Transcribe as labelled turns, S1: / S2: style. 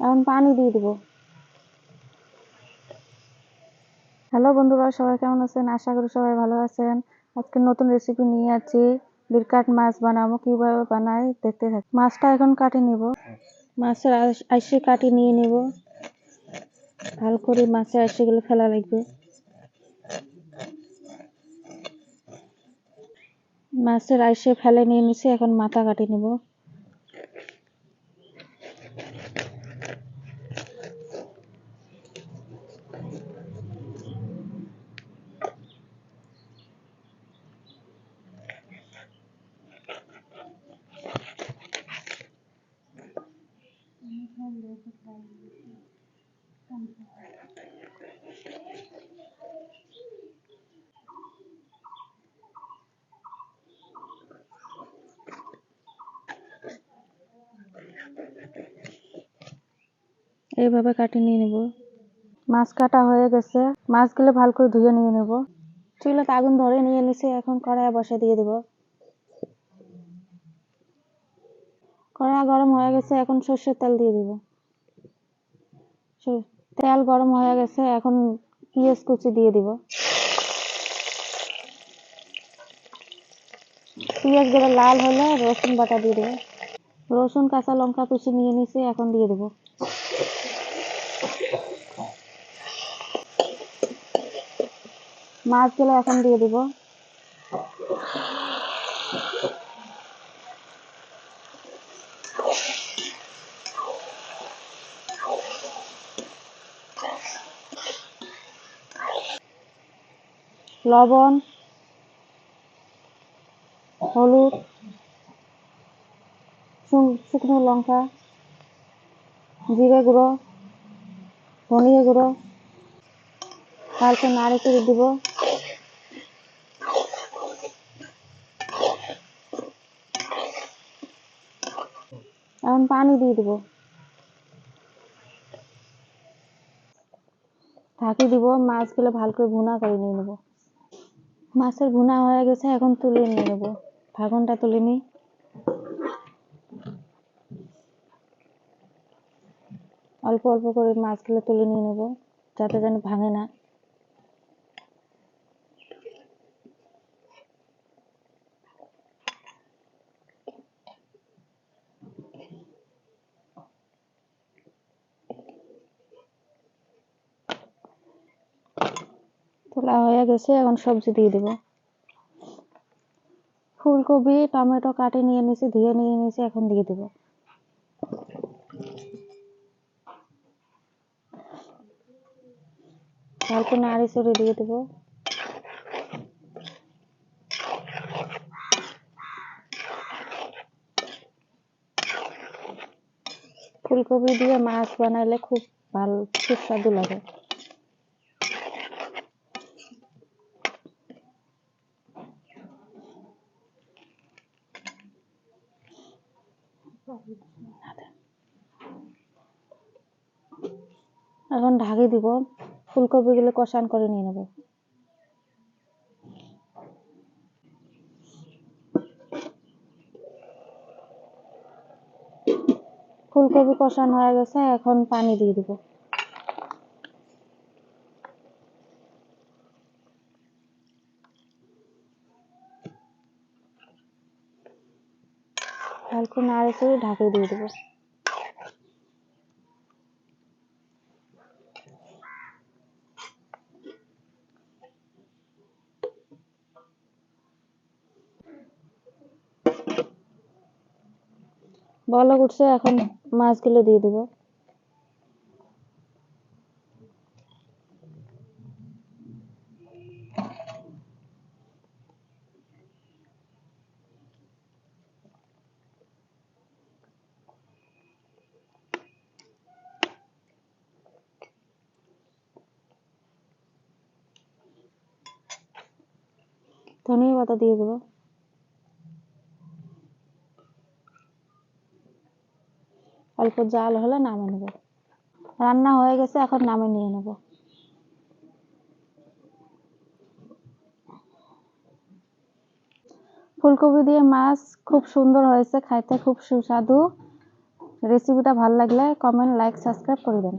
S1: এখন পানি দিয়ে দিব। হ্যালো বন্ধুরা, সবাই কেমন আছেন? আশা করি সবাই ভালো আছেন। আজকে নতুন রেসিপি নিয়ে আছি বিরকাট মাছ বানাবো, কীভাবে বানাই দেখতে থাকি। মাছটা এখন কাটি নিব। মাছের আইস- কাটি নিয়ে নিব। ভালো করে মাছের আইসেগুলো ফেলা লাগবে। মাছের আইসে ফেলে নিয়ে নিছি, এখন মাথা কাটি নিব। এইভাবে কাটি নিয়ে নেব। মাছ কাটা হয়ে গেছে। মাছগুলো ভালো করে ধুয়ে নিয়ে নেব। চুলাতে আগুন ধরে নিয়ে নিছে, এখন কড়াই বসে দিয়ে দেব। কড়াই গরম হয়ে গেছে, এখন সর্ষের তেল দিয়ে দিব। তেল গরম হয়ে গেছে, এখন পেঁয়াজ কুচি দিয়ে দিব। পেঁয়াজগুলো লাল হলে রসুন বাটা দিয়ে দেবো। রসুন, কাঁচা লঙ্কা কুচি নিয়ে নিছি, এখন দিয়ে দেবো। মাছগুলো এখন দিয়ে দিব। লবণ, হলুদ শুকনো লঙ্কা, জিরে গুঁড়ো, ধনিয়া গুঁড়ো। তারপর নাড়ি করে দিব। এখন পানি দিয়ে দিব। ঢাকি দিব, মাছগুলো ভালো করে ভুনা করে নিয়ে নেব। মাছের ভুনা হয়ে গেছে, এখন তুলে নিয়ে নেব। ঢাকনটা তুলে নিই। অল্প অল্প করে মাছগুলো তুলে নিয়ে নেব, যাতে যেন ভাঙে না। তোলা হয়ে গেছে, এখন সবজি দিয়ে দেব। ফুলকপি, টমেটো কাটে নিয়ে নিয়েছি ধুয়ে নিয়ে নিয়েছি এখন দিয়ে দেব। অল্প নাড়ি চড়ে দিয়ে দেব। ফুলকপি দিয়ে মাছ বানাইলে খুব ভালো, সুস্বাদু লাগে। এখন ঢাকি দিব। ফুলকপি গুলো কষান করে নিয়ে নেব। ফুলকপি কষান হয়ে গেছে, এখন পানি দিয়ে দিব। হালকা নাড়ে করে ঢাকে দিয়ে দেবো। বলক উঠছে এখন মাছগুলো দিয়ে দেবো। ধনিয়া পাতা দিয়ে দেবো। অল্প জাল হলে নামে নেব। রান্না হয়ে গেছে, এখন নামে নিয়ে নেব। ফুলকপি দিয়ে মাছ খুব সুন্দর হয়েছে, খাইতে খুব সুস্বাদু। রেসিপিটা ভালো লাগলে কমেন্ট লাইক সাবস্ক্রাইব করে দেন